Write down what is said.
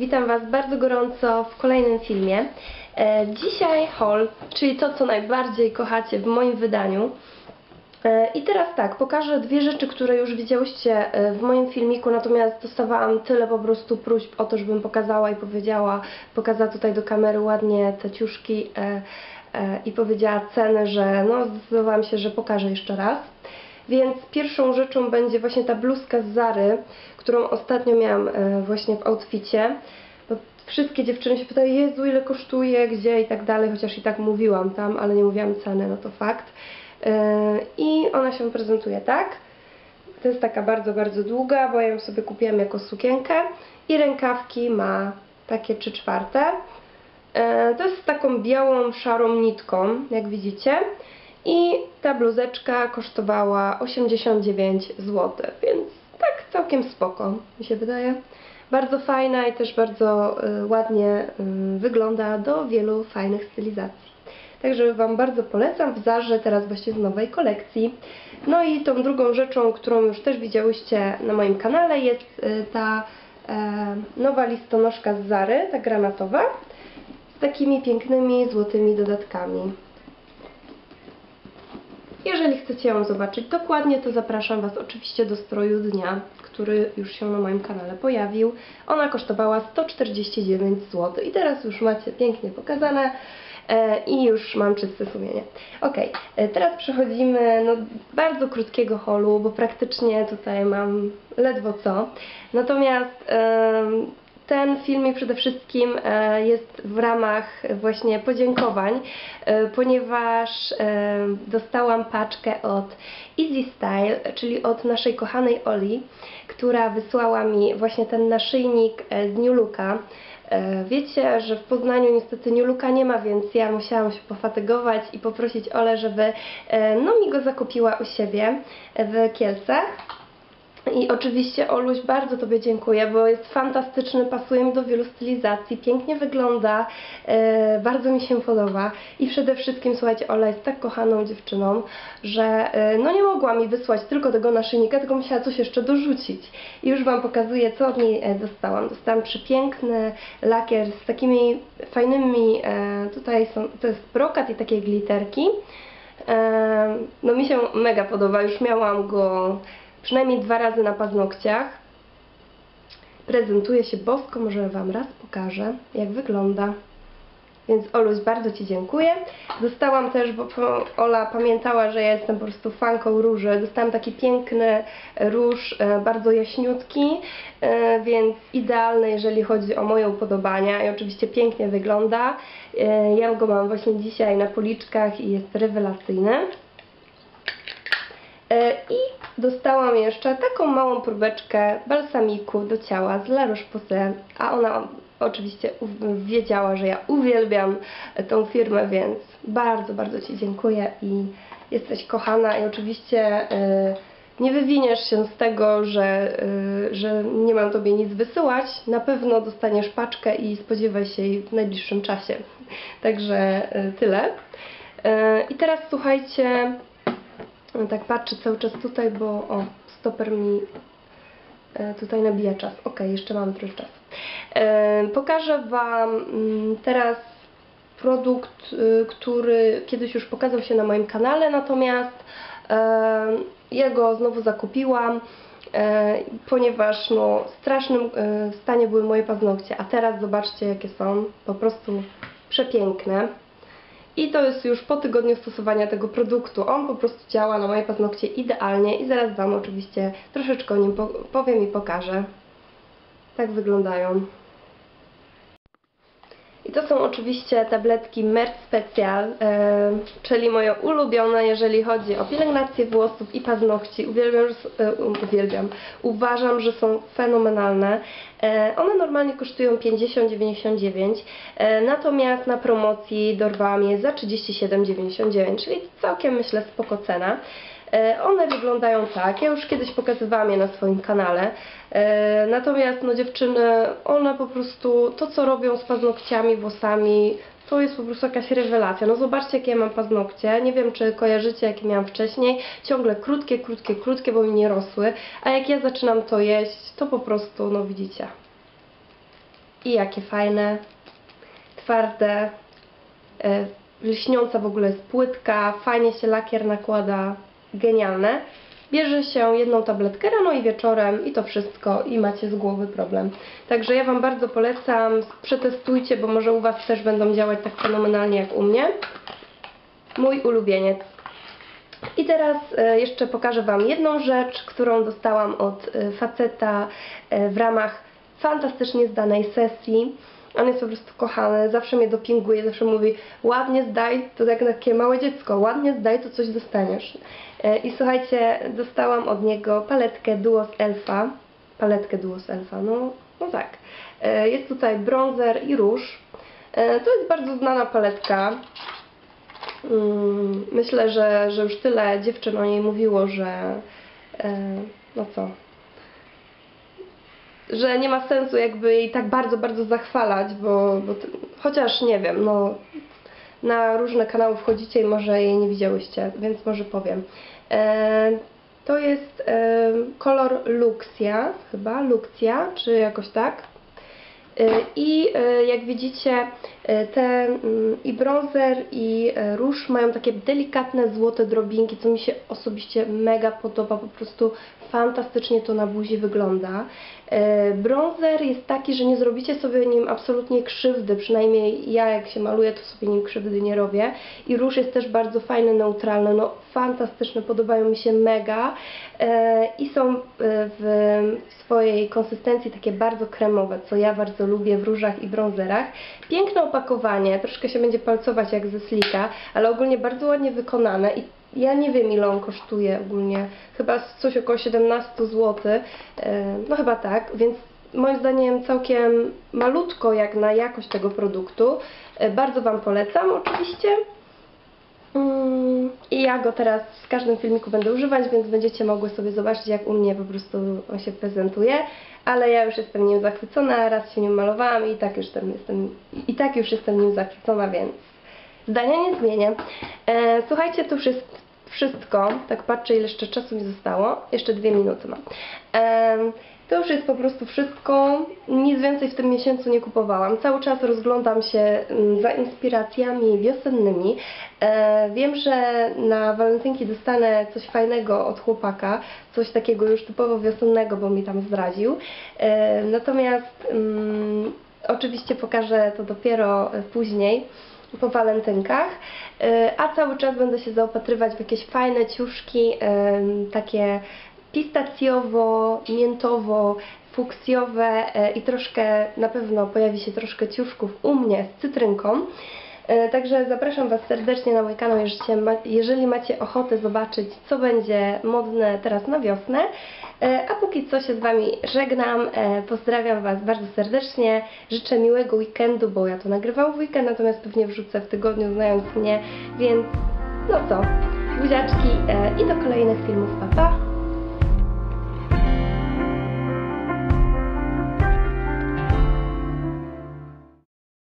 witam Was bardzo gorąco w kolejnym filmie. E, dzisiaj haul, czyli to co najbardziej kochacie w moim wydaniu. E, I teraz tak, pokażę dwie rzeczy, które już widziałyście e, w moim filmiku, natomiast dostawałam tyle po prostu próśb o to, żebym pokazała i powiedziała, pokazała tutaj do kamery ładnie te ciuszki i powiedziała cenę, że no zdecydowałam się, że pokażę jeszcze raz. Więc pierwszą rzeczą będzie właśnie ta bluzka z Zary, którą ostatnio miałam e, właśnie w outficie. Wszystkie dziewczyny się pytają, Jezu, ile kosztuje, gdzie i tak dalej, chociaż i tak mówiłam tam, ale nie mówiłam ceny, no to fakt. E, I ona się prezentuje tak. To jest taka bardzo, bardzo długa, bo ja ją sobie kupiłam jako sukienkę. I rękawki ma takie 3 czwarte. E, To jest z taką białą, szarą nitką, jak widzicie. I ta bluzeczka kosztowała 89 zł, więc tak całkiem spoko, mi się wydaje. Bardzo fajna i też bardzo y, ładnie y, wygląda do wielu fajnych stylizacji. Także Wam bardzo polecam w Zarze, teraz właśnie z nowej kolekcji. No i tą drugą rzeczą, którą już też widziałyście na moim kanale jest y, ta e, nowa listonoszka z Zary, ta granatowa, z takimi pięknymi złotymi dodatkami. Jeżeli chcecie ją zobaczyć dokładnie, to zapraszam Was oczywiście do stroju dnia, który już się na moim kanale pojawił. Ona kosztowała 149 zł i teraz już macie pięknie pokazane e, i już mam czyste sumienie. Ok, e, teraz przechodzimy do bardzo krótkiego holu, bo praktycznie tutaj mam ledwo co. Natomiast ten filmik przede wszystkim e, jest w ramach właśnie podziękowań, e, ponieważ e, dostałam paczkę od Easy Style, czyli od naszej kochanej Oli, która wysłała mi właśnie ten naszyjnik z New Looka. Wiecie, że w Poznaniu niestety New Looka nie ma, więc ja musiałam się pofatygować i poprosić Olę, żeby no, mi go zakupiła u siebie w Kielcach. I oczywiście Oluś, bardzo Tobie dziękuję, bo jest fantastyczny, pasuje mi do wielu stylizacji, pięknie wygląda, e, bardzo mi się podoba i przede wszystkim, słuchajcie, Ola jest tak kochaną dziewczyną, że e, no nie mogła mi wysłać tylko tego naszyjnika, tylko musiała coś jeszcze dorzucić. I już Wam pokazuję, co od niej e, dostałam. Dostałam przepiękny lakier z takimi fajnymi, tutaj są, to jest brokat i takie glitterki. E, No mi się mega podoba, już miałam go przynajmniej dwa razy na paznokciach. Prezentuje się bosko, może Wam raz pokażę, jak wygląda. Więc Oluś, bardzo Ci dziękuję. Dostałam też, bo Ola pamiętała, że ja jestem po prostu fanką róży. Dostałam taki piękny róż, e, bardzo jaśniutki, e, więc idealny, jeżeli chodzi o moje upodobania i oczywiście pięknie wygląda. E, Ja go mam właśnie dzisiaj na policzkach i jest rewelacyjny. E, I dostałam jeszcze taką małą próbeczkę balsamiku do ciała z La Roche-Posay, a ona oczywiście wiedziała, że ja uwielbiam tą firmę, więc bardzo, bardzo Ci dziękuję i jesteś kochana i oczywiście e, nie wywiniesz się z tego, że, e, że nie mam Tobie nic wysyłać. Na pewno dostaniesz paczkę i spodziewaj się jej w najbliższym czasie. Także tyle. I teraz słuchajcie, tak patrzę cały czas tutaj, bo o, stoper mi e, tutaj nabija czas. Ok, jeszcze mam trochę czasu. E, pokażę Wam mm, teraz produkt, y, który kiedyś już pokazał się na moim kanale, natomiast e, ja go znowu zakupiłam, ponieważ no, w strasznym stanie były moje paznokcie, a teraz zobaczcie jakie są, po prostu przepiękne. I to jest już po tygodniu stosowania tego produktu. On po prostu działa na moje paznokcie idealnie i zaraz Wam oczywiście troszeczkę o nim po powiem i pokażę. Tak wyglądają. I to są oczywiście tabletki Mert Special, e, czyli moje ulubione, jeżeli chodzi o pielęgnację włosów i paznokci. Uwielbiam, że, e, uwielbiam. Uważam, że są fenomenalne. E, one normalnie kosztują 50,99, e, natomiast na promocji dorwałam je za 37,99, czyli całkiem myślę spoko cena. E, One wyglądają tak, ja już kiedyś pokazywałam je na swoim kanale, e, natomiast no dziewczyny, one po prostu, to co robią z paznokciami, włosami, to jest po prostu jakaś rewelacja. No zobaczcie jakie ja mam paznokcie, nie wiem czy kojarzycie jakie miałam wcześniej, ciągle krótkie, krótkie, krótkie, bo mi nie rosły, a jak ja zaczynam to jeść, to po prostu, no widzicie. I jakie fajne, twarde, e, lśniąca w ogóle jest płytka, fajnie się lakier nakłada, genialne. Bierze się jedną tabletkę rano i wieczorem i to wszystko i macie z głowy problem. Także ja Wam bardzo polecam, przetestujcie, bo może u Was też będą działać tak fenomenalnie jak u mnie. Mój ulubieniec. I teraz e, jeszcze pokażę Wam jedną rzecz, którą dostałam od e, faceta e, w ramach fantastycznie zdanej sesji. On jest po prostu kochany, zawsze mnie dopinguje, zawsze mówi ładnie zdaj, to jak takie małe dziecko, ładnie zdaj, to coś dostaniesz. E, I słuchajcie, dostałam od niego paletkę Duos Elfa, paletkę Duos Elfa, no, no tak. E, Jest tutaj bronzer i róż. E, To jest bardzo znana paletka. Mm, Myślę, że, że już tyle dziewczyn o niej mówiło, że no co, że nie ma sensu jakby jej tak bardzo, bardzo zachwalać, bo, bo chociaż nie wiem, no na różne kanały wchodzicie i może jej nie widziałyście, więc może powiem. E, to jest e, kolor Luxia, chyba, Luxia, czy jakoś tak. E, I e, jak widzicie, te mm, i bronzer i e, róż mają takie delikatne złote drobinki, co mi się osobiście mega podoba, po prostu fantastycznie to na buzi wygląda. E, Bronzer jest taki, że nie zrobicie sobie nim absolutnie krzywdy, przynajmniej ja jak się maluję, to sobie nim krzywdy nie robię. I róż jest też bardzo fajny, neutralny, no fantastyczne, podobają mi się mega E, i są e, w swojej konsystencji takie bardzo kremowe, co ja bardzo lubię w różach i bronzerach. Piękne opakowanie, troszkę się będzie palcować jak ze slika, ale ogólnie bardzo ładnie wykonane i ja nie wiem ile on kosztuje ogólnie, chyba coś około 17 zł, e, no chyba tak, więc moim zdaniem całkiem malutko jak na jakość tego produktu. E, Bardzo Wam polecam oczywiście. Mm, I ja go teraz w każdym filmiku będę używać, więc będziecie mogły sobie zobaczyć, jak u mnie po prostu on się prezentuje. Ale ja już jestem nim zachwycona, raz się nim malowałam i tak już jestem, jestem, i tak już jestem nim zachwycona, więc zdania nie zmienię. E, słuchajcie, jest wszystko. Tak patrzę, ile jeszcze czasu mi zostało. Jeszcze dwie minuty mam. Em, to już jest po prostu wszystko. Nic więcej w tym miesiącu nie kupowałam. Cały czas rozglądam się mm, za inspiracjami wiosennymi. E, wiem, że na walentynki dostanę coś fajnego od chłopaka. Coś takiego już typowo wiosennego, bo mi tam zdradził. E, natomiast mm, oczywiście pokażę to dopiero później po walentynkach, E, a cały czas będę się zaopatrywać w jakieś fajne ciuszki, takie pistacjowo, miętowo, fuksjowe e, i troszkę, na pewno pojawi się troszkę ciuszków u mnie z cytrynką. E, Także zapraszam Was serdecznie na mój kanał, jeżeli, ma, jeżeli macie ochotę zobaczyć, co będzie modne teraz na wiosnę. E, A póki co się z Wami żegnam, pozdrawiam Was bardzo serdecznie, życzę miłego weekendu, bo ja to nagrywam w weekend, natomiast pewnie wrzucę w tygodniu, znając mnie, więc no co, buziaczki i do kolejnych filmów, pa pa!